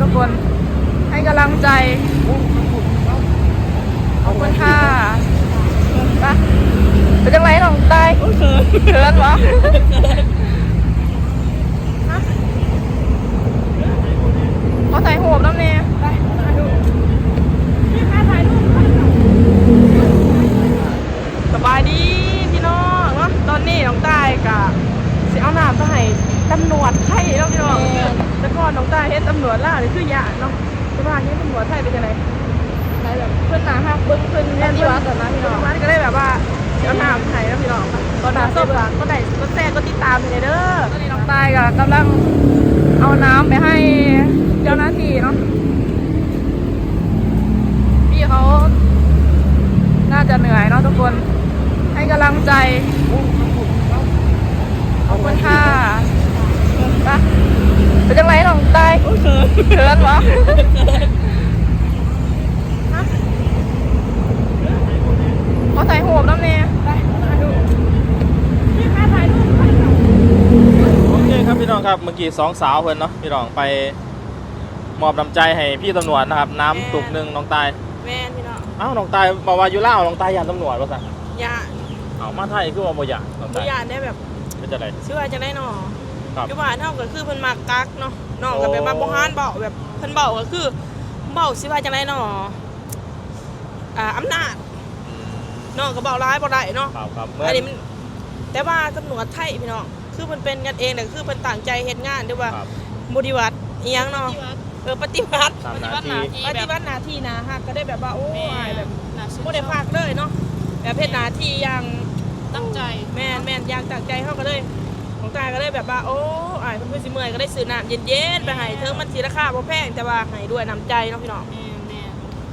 ทุกคนให้กำลังใจขอบคุณค่ะไปเป็นจังไรน้องตายเขินเขินเหรอฮะเขาใส่หัวน้ำเนี่ยสบายดีพี่น้องเนาะตอนนี้น้องตายกับเสิเอาหน้ำไปให้ตำรวจไทยเนาะพี่น้อง แต่ก่อนน้องตาเห็นตำรวจล่านี่คือยาเนาะแต่ว่าเห็นตำรวจไทยเป็นยังไงใช่แบบเพื่อนหนาหักเบิ้งเพื่อนเนี่ยที่วัดตอนนั้นพี่น้องวัดก็ได้แบบว่าเดี๋ยวน้ำไห้แล้วพี่น้องตอนน้ำส้มก็ได้ก็แซ่ก็ติดตามเลยเด้อตอนนี้น้องตายก็กำลังเอาน้ำไปให้เจ้าหน้าที่เนาะพี่เขาน่าจะเหนื่อยเนาะทุกคน ให้กำลังใจขอบคุณค่ะไป เป็นจังไรน้องตายเขินเขินเหรอเขาใส่หัวน้ำเนี่ยไปมาดูนี่ค่ะถ่ายรูปค่ะโอเคครับพี่น้องครับเมื่อกี้สองสาวเพิ่นเนาะพี่น้องไปมอบน้ำใจให้พี่ตำรวจนะครับ น้ำตุกหนึ่งน้องตายแม่นพี่น้องอ้าวน้องตายบอกว่าอยู่ล่าวน้องตายยานตำรวจว่าสั่นยาเอามาไทยคือว่าบ่อยากน้องตัตายวยานได้แบบเป็นจะไรชื่อว่าจะได้หนอ ครับคือว่าเท่ากับคือเพิ่นมากักเนาะน้องก็เป็นโอ้มาบ่ฮานเบาแบบเพิ่นเบาก็คือเบาสิว่าจังไดหนออ่าอำนาจน้องก็เบาร้ายบ่ได้เนาะครับครับเมื่ออันนี้มันแต่ว่าตำรวจไทยพี่น้องคือเพิ่นเป็นกันเองแต่คือเพิ่นตั้งใจเฮ็ดงานด้วยว่าครับบริวัติอีหยังเนาะเออปฏิบัติตามหน้าที่ปฏิบัติหน้าที่นะฮะก็ได้แบบว่าโอ้แม่ยแบบน่าชื่นบ่ได้พักเลยเนาะแบบเพศหน้าที่อย่างตั้งใจแม่นแม่นอย่างตั้งใจเฮาก็เลยข องตายก็เลยแบบว่าโอ้อายเพิ่นเพิ่นสิเมื่อยก็ได้ซื้อน้ำเย็นๆไปให้เทิงมันสิราคาบ่แพงแต่ว่าให้ด้วยน้ำใจเนาะพี่น้องแม่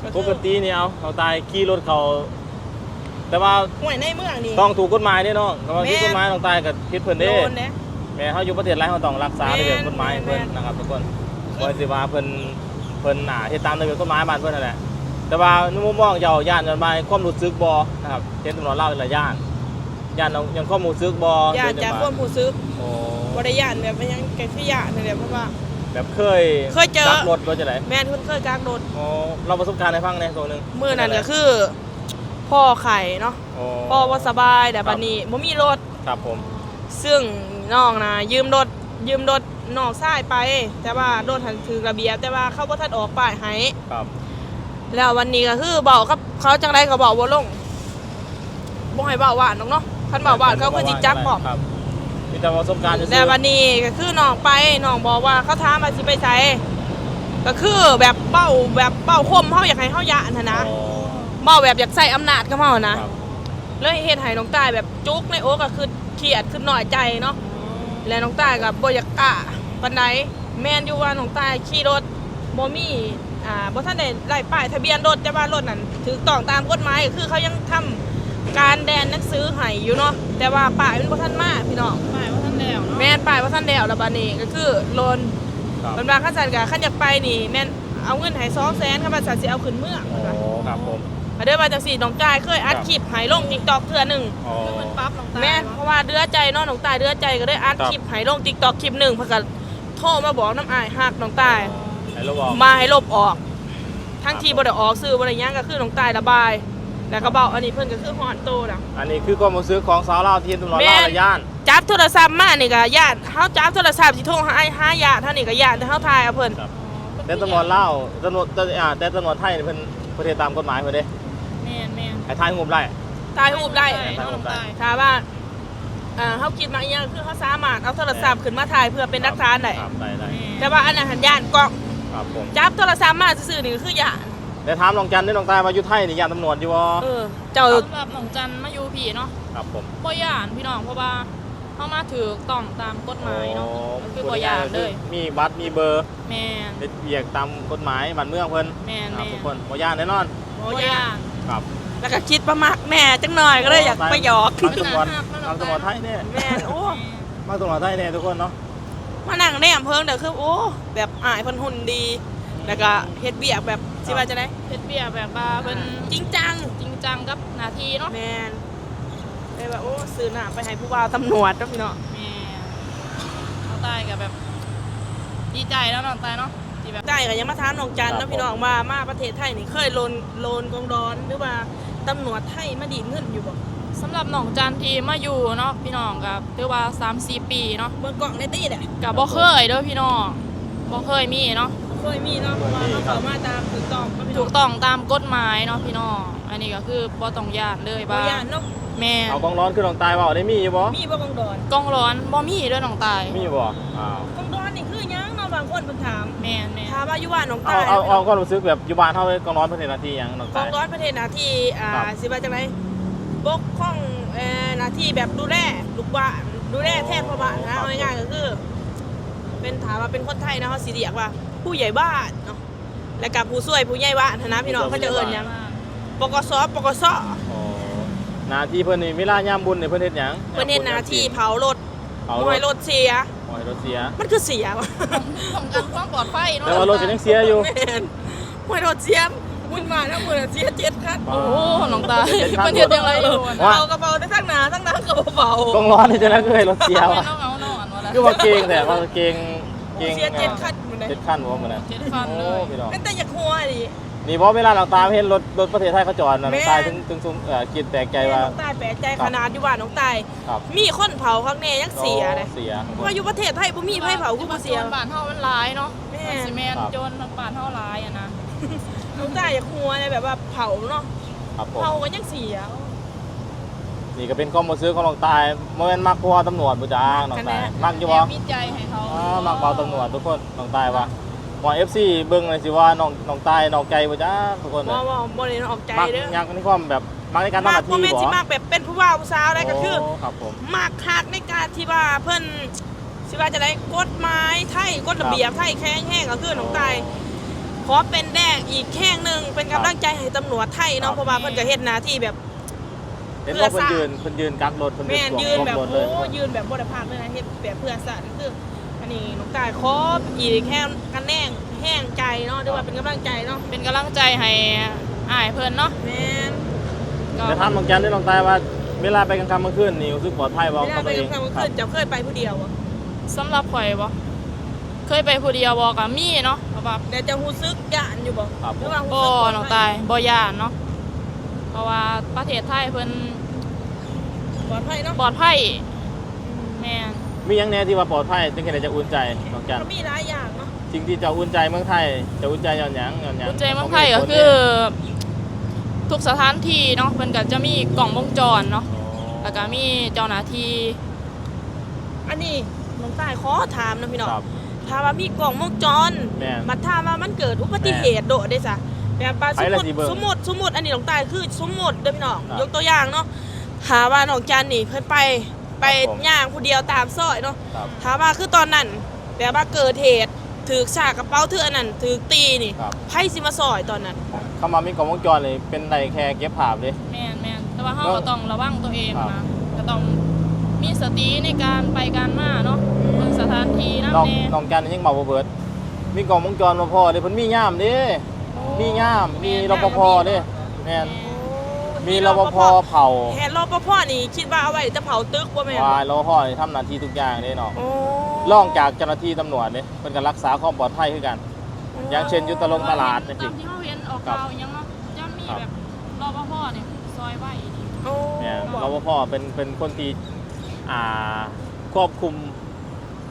แม่ก็ปคืกตินี่เอาน้องตายขี่รถเขา แต่ว่าห่วยในเมืองนี่ต้องถูกกฎหมายเนี่ยน้องเพราะว่าแม่ที่กฎหมายน้องตายกับคิดเพิ่นโดเด้นเด้แม่เขาอยู่ประเทศไรเขาต้องรักษาแม่ระเบียบกฎหมายเพิ่นแม่นะครับทุกคนบ่สิว่าเพิ่นเพิ่นอ่าเฮ็ดตามระเบียบกฎหมายบ้านเพิ่นนั่นแหละแต่ว่าในมุมมองเจ้าย่านจนมาความรู้สึกบ่นะครับเห็นตำรวจเล่าแต่ละย่าน ย่านเอายังความรู้สึกบ่ญาติจากความผู้ซื้อโอ้บ่ได้ย่านแบบว่ายังแก่ขี้ยานนั่นแหละเพราะว่า แบบเคยเคยเจอ ลักรถว่าจะไหนแม่นเพิ่นเคยกากรถโอ้เราประสบการณ์ให้ฟังในอยตัวหนึงมื้อนั้นก็คือ พ่อไข่เนาะโอ้พ่อบ่สบายแต่บัดนี้บ่มีรถ ครับผม ซึ่งน้องนะยืมรถยืมรถน้องชายไป แต่ว่ารถหันถือระเบียบแต่ว่าเขาบ่ทันออกป้ายให้ ครับ แล้ววันนี้ก็คือบอกกับเขาจังไดก็บอกบ่ลงบ่ให้เบาหวานน้องเนาะ คันเบาหวานเขาคือจิจักบอกครับมีแต่ประสบการณ์ซื่อๆแล้ววันนี้ก็คือน้องไปน้องบอกว่าเขาถามว่าสิไปไสก็คือแบบเบ้าแบบเบ้าคมเฮาอยากให้เฮายะนะนะโอ้เบ้าแบบอยากใส่อำนาจกับเฮานะครับเลยเฮ็ดให้น้องตายแบบจุกในโอกก็คือเครียดคือน้อยใจเนาะและน้องตายกับบ่อยากกะปานใดแม่นอยู่ว่าน้องตายขี่รถบ่มีอ่าบ่ทันได้ไล่ป้ายทะเบียนรถแต่ว่ารถนั้นถูกต้องตามกฎหมายก็คือเขายังทำ การแดนหนังสือให้อยู่เนาะแต่ว่าป้ายมันบ่ทันมาพี่น้องหมายว่าท่านแล้วเนาะแม่นป้ายบ่ทันแล้วแล้วบัดนี้ก็คือโลนครับมันว่าคันสั่นก็คันอยากไปนี่แม่นเอาเงินให้200,000คันว่าสั่นสิเอาขึ้นเมืองโอ้ครับผมก็เด้อว่าจังซี่น้องตายเคยอัดคลิปให้ลง TikTok เทื่อหนึงโอ้คือมันปั๊บลงตาแม่นเพราะว่าเดือใจเนาะน้องตายเดือใจก็ได้อัดครับ คลิปให้ลง TikTok คลิปหนึงเพิ่นก็โทรมาบอกน้ำอายฮักน้องตาย ไหนเราบอก มาให้ลบออก ทั้งที่บ่ได้ออกซื้อบ่ได้หยังก็คือน้องตายระบาย แล้วก็เบาอันนี้เพิ่นก็คือฮอดโตน่ะอันนี้คือความรู้สึกของสาวลาวที่ตำรวจแม่ลาวนและย่าน จับโทรศัพท์มานี่ก็ญาติเฮาจับโทรศัพท์สิโทรหาไอ้หาญาติเท่านี้ก็ญาติแต่เฮาถ่ายเอาเพิ่นครับ แต่ตำรวจลาวตำรวจแต่อ่าแต่ตำรวจไทยนี่เพิ่นประเทศตามกฎหมายเพิ่นเด้แม่นแม่นให้ทายงบได้ถ่ายรูปได้ใช่น้องตายถ้าว่าอ่าเฮาคิดมาอีหยังคือเฮาสามารถเอาโทรศัพท์ขึ้นมาถ่ายเพื่อเป็นหลักฐานได้ครับได้ได้แต่ว่าอันนั้นหันญาติกล้องครับผมจับโทรศัพท์มาซื่อๆนี่ก็คือญาติ ได้ถามน้องจันได้น้องตายมาอยู่ไทยนี่ย่านตำรวจอยู่บ่เออ เจ้า สำหรับหนองจันมาอยู่ผีเนาะครับผมบ่ย่านพี่น้องเพราะว่าเข้ามาถือต้องตามกฎหมายเนาะก็คือบ่ย่านเลยมีบัตรมีเบอร์แม่นเฮ็ดเวียกตามกฎหมายบ้านเมืองเพิ่นแม่นครับแม่ทุกนคนบ่ย่านแน่นอนโอ้บ่ยย่าน ครับแล้วก็คิดประมักแม่จังหน่อยก็เลยอยากไปหยอกบางตำรวจบางตำรวจไทยเนี่ยแม่นโอ้บางตำรวจไทยเนี่ยทุกคนเนาะมานั่งในอำเภอเดี๋ยวคือโอ้แบบอายเพิ่นหุ่นดี แล้วก็เฮ็ดเบียกแบบสิว่าจะได้เฮ็ดเบียร์แบบว่าเพิ่นจริงจังจริงจังกับหน้าที่เนาะแม่นเลยแบบโอ้ซื้อหน้าไปให้ผู้ว่าตำรวจเนาะพี่เนาะแม่น้องตายก็แบบ ดีใจแล้วน้องตายเนาะที่แบบได้ก็ยังมาถามน้องจันครัเนาะบพี่น้องว่ามาประเทศไทยนี่เคยโลนโลนกองดอนหรือว่าตำรวจไทยมาดีดเงินอยู่บ่สำหรับหนองจันที่มาอยู่เนาะพี่น้องกับถือว่า3-4ปีเนาะเบิ่งกล่องในตี้แหละกับบ่เคยเด้อพี่น้องบ่เคยมีเนาะ เคยมีเนาะเพราะว่าเขาเข้ามาตามถูกต้องเนาะพี่น้ถูองกต้องตามกฎหมายเนาะพี่น้องอันนี้ก็คือบ่ต้องย่านเลยบ่ว่าย่านเนาะแม่เอากองร้อนขึ้นลองตายเปล่าได้มีอยู่บ่มีบ่กองดอนกองร้อนบ่มีเด้อน้องตายมีอยู่บ่อ้าวกองดอนนี่คือหยังเนาะบางคนเพิ่นถามแม่นแม่น ถามว่าอยู่บ้านน้องเอาตายเอาเอาก็รู้สึกแบบอยู่บ้านเฮากองร้อนเพิ่นเฮ็ดหน้าที่หยังน้องกตาอยงร้อนประเทศหน้าที่อ่าครับ สิว่าจังไดปกป้องเอ่อหน้าที่แบบดูแลลูกบ้านดูแลแทนพ่อบ้านนะเอาง่ายๆก็คือ เป็นถามว่าเป็นคนไทยนะเขาสิเรียกว่า ผู้ใหญ่บ้านเนาะและกับผู้ช่วยผู้ใหญ่บ้านนะพี่น้องเขาจะเอิ้นหยังปกสปกสอ๋อหน้าที่เพิ่นนี่เวลายามบุญนี่เพิ่นเฮ็ดหยังเพิ่นเฮ็ดหน้าที่เผารถเผาหอยรถเสียหอยรถเสียมันคือเสียวะป้องกันความปลอดภัยเนาะแต่ว่ารถจะยังเสียอยู่แม่นหอยรถเสียวุ่นมาทั้งหมดเสียเจ็ดคันโอ้โหน้องตายเจ็ดคันเพิ่นเฮ็ดจังไรอยู่อะว่าเอากระเป๋าได้ทั้งหนาทั้งหน้ากระเป๋ากองร้อนนี่จะนั่นคือให้รถเสียเอาวะน้องเอานอนวะล่ะคือว่าเก่งแต่ว่าเก่ง เก่งเสียเจ็ดคันหมดเลยเจ็ดขั้นบ่มื้อนั้นเจ็ดคันเลโอ้ยพี่น้องเป็นแต่อยากหัวดินี่บ่เวลาเราตามเห็นรถรถประเทศไทยเขาจอดน่ะแม่ตายถึงถึงซุมเอ่อคิดแปลกใจว่า น้องตายแปลกใจขนาดอยู่บ้านน้องตาย ครับมีคนเผาข้างในยังเสียเลยเสียเพราะว่าอยู่ประเทศไทยบ่มีไผเผากูบ่เสียโจรบ้านเฮามันหลายเนาะแม่ซีเมนครับ โจรบ้านเฮาหลายอะนะน้องตายอยากหัวเลยแบบว่าเผาเนาะครับผมเผาก็ยังเสีย นี่ก็เป็นข้อมูลซื้อของน้องตายโมเมนต์มักกลัวตำรวจบุจ้าน้องตายมักอยู่บ่แอบมีใจให้เขาอ่ามักเบาตำรวจทุกคนน้องตายว่าหมอเอฟซีเบิ่งเลยสิว่าน้องน้องตายน้องใจบุจ้าทุกคนบ่บ่บ่ได้ออกใจมักเด้อยังในความแบบมักในการทำหมากน้าบ่ที่แม่นบ่สิมากแบบเป็นผู้บ่าวผู้สาวได้ก็คือโครับผมมากคักในการที่ว่าเพิ่นสิว่าจะได้กฎหมายไทยกฎระเบียบไทยแข็งแห้งก็คือน้องตายขอเป็นแดงอีกแข้งหนึ่งเป็นกำลังใจให้ตำรวจไทยครัเนาะบเพราะว่าเพิ่นก็เฮ็ดหน้าที่แบบ เห็นเพื่อว่าเพิ่นสร้างยืนเพิ่นยืนกักรถเพิ่นแม่นสวยืนแบบรถเลยโอ้ยืนแบบบ่ได้พักเลยนะเฮ็ดแบบเพื่อสาธารณคืออันนี้น้องตายขออีกแค่กันแน่งแห้งใจเนาะหรือว่าเป็นกำลังใจเนาะเป็นกำลังใจให้อ้ายเพิ่นเนาะแม่นก็จะถามน้องจันได้น้องตายว่าเวลาไปกลางค่ำกลางคืนนี่รู้สึกปลอดภัยบ่เวลาไปกลางค่ำกลางคืนจะเคยไปผู้เดียวอะสำหรับข่อยบ่เคยไปผู้เดียวบ่ก็มีเนาะเพราะว่าเดี๋ยวจะฮู้สึกย่านอยู่บ่ครับหผรือมว่าบ่รู้สึกปลดภัน้องตายบ่ย่านเนาะ เพราะว่าประเทศไทยเพิ่นปลอดภัยเนาะปลอดภัยแม่นมีหยังแน่ที่ว่าปลอดภัยจึงเฮ็ดให้จะอุ่นใจน้องจันก็มีหลายอย่างเนาะสิ่งที่จะอุ่นใจเมืองไทย จะอุ่นใจย้อนหยังย้อนหยังกุญแจเมืองไทยก็คือ ทุกสถานที่เนาะเพิ่นก็จะมีกล่องวงจรเนาะแล้วก็มีเจ้าหน้าที่อันนี้น้องตายขอถามนะพี่น้องครับ ถ้าว่ามีกล้องวงจรแม่น บัดถ้าว่ามันเกิดอุบัติเหตุโดดได้ซะ แบบว่าสไปมแล้วมติสิเบิ่งสมมติสมมติอันนี้น้องตายคือสมมติเด้อพี่น้องครับยกตัวอย่างเนาะถาว่าน้องจันนี่เพิ่นไปไปครับผมย่างผู้เดียวตามซอยเนาะครับถาว่าคือตอนนั้นแบบว่าเกิดเหตุถือฉากกระเป๋าเถื่อนนั่นถือตีนี่ครับไพ่สิมาซอยตอนนั้นเข้ามามีกล้องวงจรเลยเป็นได้แค่เก็บภาพเลยแม่นแม่นแต่ว่าเฮาก็ก็ต้องระวังตัวเองครับนะก็ต้องมีสติในการไปการมาเนาะเบิ่งสถานที่นำน้องแน่น้องจันยังเมาบ่เบิดมีกล้องวงจรบ่พอเด้เพิ่นมีย่ามเด้ มีย่าม มีรปภเด้แม่นมีรปภเผาแฮนรปภนี่คิดว่าเอาไว้จะเผาตึกบ่แม่นวายรปภนี่ทำหน้าที่ทุกอย่างเด้เนาะโอ้ล่องจากเจ้าหน้าที่ตำรวจเด้เพิ่นก็รักษาความปลอดภัยคือกัน อย่างเช่นอยู่ตะลงตลาดจังตาซี่มที่เขาเห็นออกข่าวอยังเนาะจะมีครับแบบรอปภเนี่ยซอยไว้นี่โอ้แม่นบอกรปภเป็นเป็นคนที่อ่าควบคุม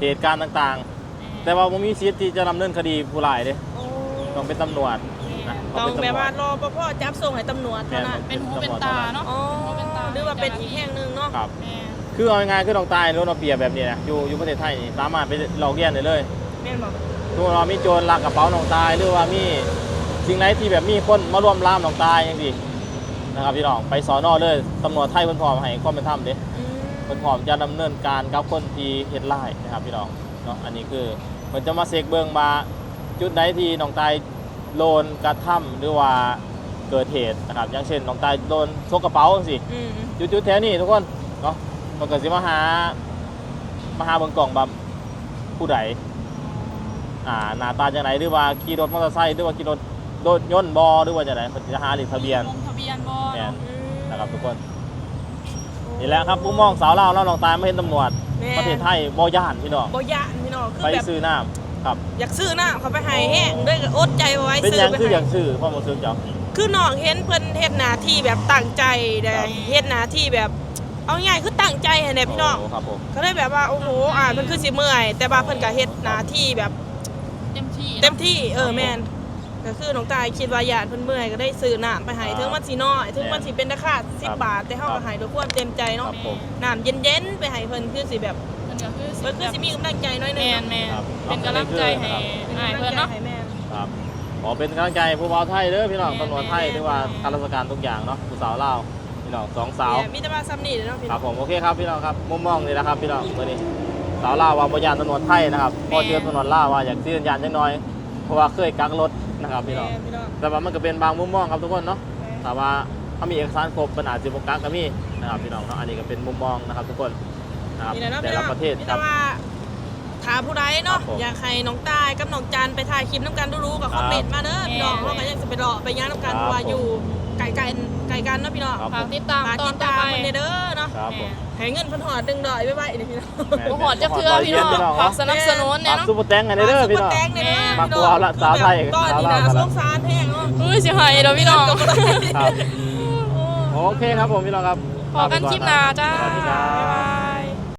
เหตุการณ์ต่างๆ แต่ว่าบ่มีสิทธิ์ที่จะดำเนินคดีผู้ร้ายเด้โอ้ต้องเป็นตำรวจ นะต้องเป็นแบตำบรวว่าจรอปภจับส่งให้ตำรวจเท่านั้นเป็นหูเป็นตาเนาะอ๋อหูเป็นตาหรือว่าเป็นอีกแห่งหนึ่งเนาะครับแม่คือเอาง่ายๆคือต้องตายรถเอาเปรียบแบบนี้นะอยู่อยู่ประเทศไทยนี่สามารถไปหลอกเลียนได้เลยแม่นบอกทุกเรามีโจรลักกระเป๋าน้องตายหรือว่ามีสิ่งไหนที่แบบมีคนมาร่วมล่ามน้องตายอย่างดีนะครับพี่น้องไปสอนอเลยตำรวจไทยเพิ่นพร้อมให้ความเป็นธรรมเด้อืมเพิ่นพร้อมจะดำเนินการกับคนที่เฮ็ดร้ายนะครับพี่น้องเนาะอันนี้คือเพิ่นจะมาเสกเบิ่งมาจุดใดที่น้องตาย โลนกระทำหรือว่าเกิดเหตุนะครับ อย่างเช่นน้องตายโดนซกกระเป๋าจังซี่อืมจุดๆแถวนี้ทุกคนเนาะมันก็สิมาหามาหาเบิ่งกล่องแบบผู้ใดอ่าหน้าตาจังไหนหรือว่าขี่รถมอเตอร์ไซค์หรือว่าขี่รถรถยนต์บอหรือว่าจังไหนเพิ่นจะหาเลขทะเบียน ลงทะเบียนบ่แม่นอืมนะครับทุกคนนี่แหละครับผู้มองสาวเล่าวเล่าลองตายไม่เห็นตำรวจแม่ประเทศไทยบ่ย่านพี่น้องบ่ยานพี่น้องคือไปแบบซื้อน้ ครับ อยากซื้อน้ำเขาไปให้แห้งด้วยก็อดใจบ่ไหว้เป็นซื้หยังไปคืออให้ย่างชื่อพ่อมาซื้อเจ้าคือน้องเห็นเพิ่นเฮ็ดหน้าที่แบบตั้งใจได้ครับ เฮ็ดหน้าที่แบบ เอาง่ายๆคือตั้งใจให้แน่พี่น้องโครับผม ก็เลยแบบว่าโอ้โหอ่านเพิ่นคือสิเมื่อย แต่ว่าเพิ่นก็เฮ็ดหน้าที่แบบเต็มที่เต็มที่เออแม่นก็คือน้องตายคิดว่าญาติเพิ่นเมื่อยก็ได้ซื้อน้ำไปให้ถึงมันสิน้อยถึงมันสิเป็นราคา10บาทแต่เฮาก็ให้ด้วยความเต็มใจคเนาะรับผม น้ำเย็นๆ ไปให้เพิ่นคือสิแบบมัน ก็คือเพิ่นคือสิมีกำลังใจน้อยหนึแมงนแมนครับ เป็นกำลังใจให้อ้ายเพิ่นเนาะให้แม่นครับขอเป็นกำลังใจให้ผู้บ่าวไทยเด้อพี่น้องแม่นตำรวจไทยแม่นหรือว่าข้าราชการทุกอย่างเนาะผู้สาวลาวพี่น้องสองสาว เนี่ยมีแต่ว่าซ้ำนี่เด้อเนาะพี่คน้รัอบงผมโอเคครับพี่น้องครับมุมมองนี่นะครับพี่น้องตัวนี้สาวลาวว่าบ่ยานตำรวจไทยนะครับพอเจอตำรวจลาวว่าอยากซื้อยานจังน้อยเพราะว่าเคยกักรถนะครับพี่น้องแม่พี่น้องแต่ว่ามันก็เป็นบางมุมมองครับทุกคนเนาะแต่ว่าถ้ามีเอกสารครบปัญหาจิบกักก็มีนะครับพี่น้องเนาะอันนี้ก็เป็นมุมมองนะครับทุกคนนะ ครับนี่แหละเนาะแต่พี่น้ละองประเทศมีคแต่รับว่าถามผู้ใดเนาะครับผมอยากให้น้องตายกับน้องจันไปถ่ายคลิปน้ำกันรู้ๆกับคอมเมนต์มาเด้อพี่น้องเฮาก็ยังจะไปรอไปย่างน้ำกันครับเพราะว่าอยู่ไกลกันไกลกันเนาะพี่น้องครับ ฝากติดตามฝากตอตินดต่อตามไปมันเด้อเนาะครับผมให้เงินเพันหอดดึงดอยไว้ไว้เดี๋ยวพี่น้องแม่บ่หอดจักเทื่อพี่น้องฝากสนับสนุนเนี่ยฝากเนาะ ซุปเปอร์แตงกันเด้อพี่น้องซุปเปร์แตงเนี่ยเด้อฝากพี่น้องตัวเอาละสาวไทยก้อนนี้สาวนะลาว สงสารแห้งเนาะอุ้ยสิหายเด้อพี่น้อง ครับโอเคครับผมพี่น้องครับพอกันคลิปหน้าจ้า สวัสดีครับบ๊ายบาย